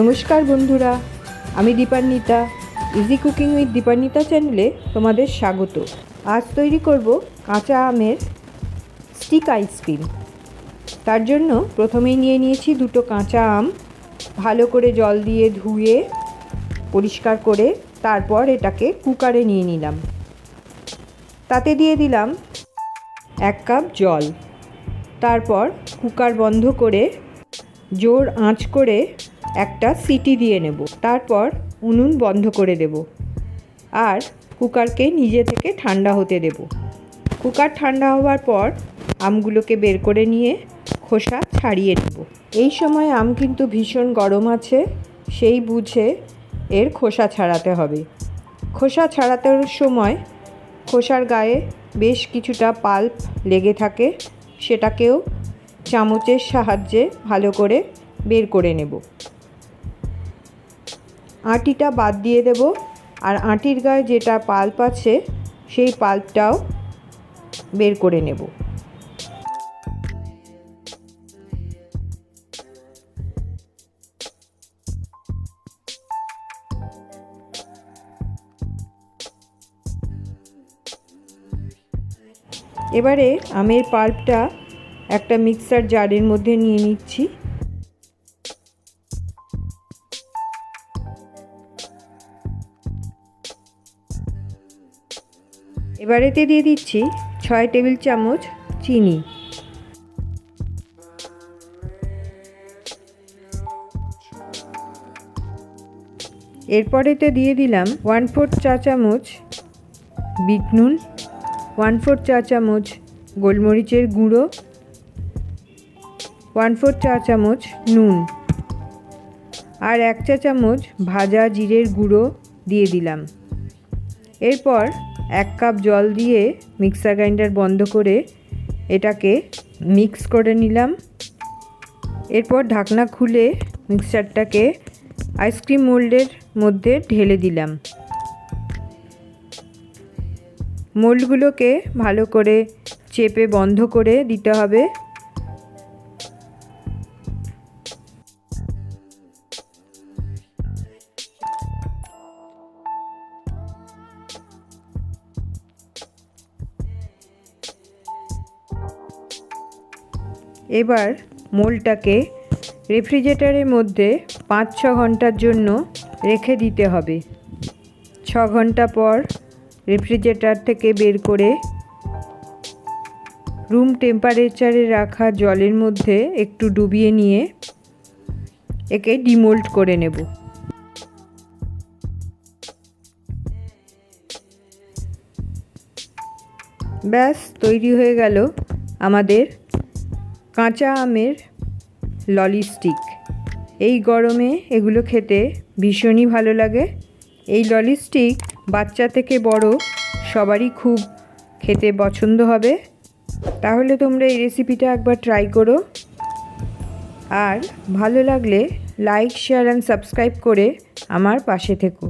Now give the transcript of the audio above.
নমস্কার বন্ধুরা, আমি Dipanwita easy cooking with Dipanwita চ্যানেলে তোমাদের স্বাগত। আজ তৈরি করব কাঁচা আমের স্টিক আইসক্রিম তার জন্য প্রথমেই নিয়ে নিয়েছি দুটো কাঁচা আম, ভালো করে জল দিয়ে ধুয়ে, পরিষ্কার করে তারপর এটাকে কুকারে নিয়ে নিলাম। তাতে দিয়ে দিলাম এক কাপ জল। তারপর কুকার বন্ধ করে জোর আঁচ করে একটা সিটি দিয়ে নেব। তারপর উনুন বন্ধ করে দেব। আর কুকারকে নিজে থেকে ঠান্ডা হতে দেব। কুকার ঠান্ডা হওয়ার পর আমগুলোকে বের করে নিয়ে খোসা ছাড়িয়ে নেব। এই সময় আম কিন্তু ভীষণ গরম আছে, সেই বুঝে এর খোসা ছাড়াতে হবে। খোসা ছাড়াতে সময় খোসার গায়ে বেশ কিছুটা পাল্প লেগে থাকে, সেটাকেও চামচের সাহায্যে ভালো করে বের করে নেব। আটিটা বাদ দিয়ে দেব। আর আঁটির গায়ে যেটা পাল্প আছে, সেই পাল্পটাও বের করে নেব। এবারে আমের পাল্পটা একটা মিক্সার জারের মধ্যে নিয়ে নিচ্ছি। এবারেতে দিয়ে দিচ্ছি ছয় টেবিল চামচ চিনি। এরপরেতে দিয়ে দিলাম ওয়ান ফোর্থ চা চামচ বিট নুন, ওয়ান ফোর্থ চা চামচ গোলমরিচের গুঁড়ো, ওয়ান ফোর্থ চা চামচ নুন আর এক চা চামচ ভাজা জিরের গুঁড়ো দিয়ে দিলাম। এরপর এক কাপ জল দিয়ে মিক্সার গ্রাইন্ডার বন্ধ করে এটাকে মিক্স করে নিলাম। এরপর ঢাকনা খুলে মিক্সারটাকে আইসক্রিম মোল্ডের মধ্যে ঢেলে দিলাম। মোল্ডগুলোকে ভালো করে চেপে বন্ধ করে দিতে হবে। এবার মোলটাকে রেফ্রিজারেটরের মধ্যে পাঁচ ছ ঘণ্টার জন্য রেখে দিতে হবে। ছ ঘণ্টা পর রেফ্রিজারেটর থেকে বের করে রুম টেম্পারেচারে রাখা জলের মধ্যে একটু ডুবিয়ে নিয়ে একে ডিমোল্ড করে নেব। ব্যাস, তৈরি হয়ে গেল আমাদের কাঁচা আমের ললি স্টিক এই গরমে এগুলো খেতে ভীষণই ভালো লাগে। এই ললি স্টিক বাচ্চা থেকে বড় সবারই খুব খেতে পছন্দ হবে। তাহলে তোমরা এই রেসিপিটা একবার ট্রাই করো। আর ভালো লাগলে লাইক শেয়ার অ্যান্ড সাবস্ক্রাইব করে আমার পাশে থেকো।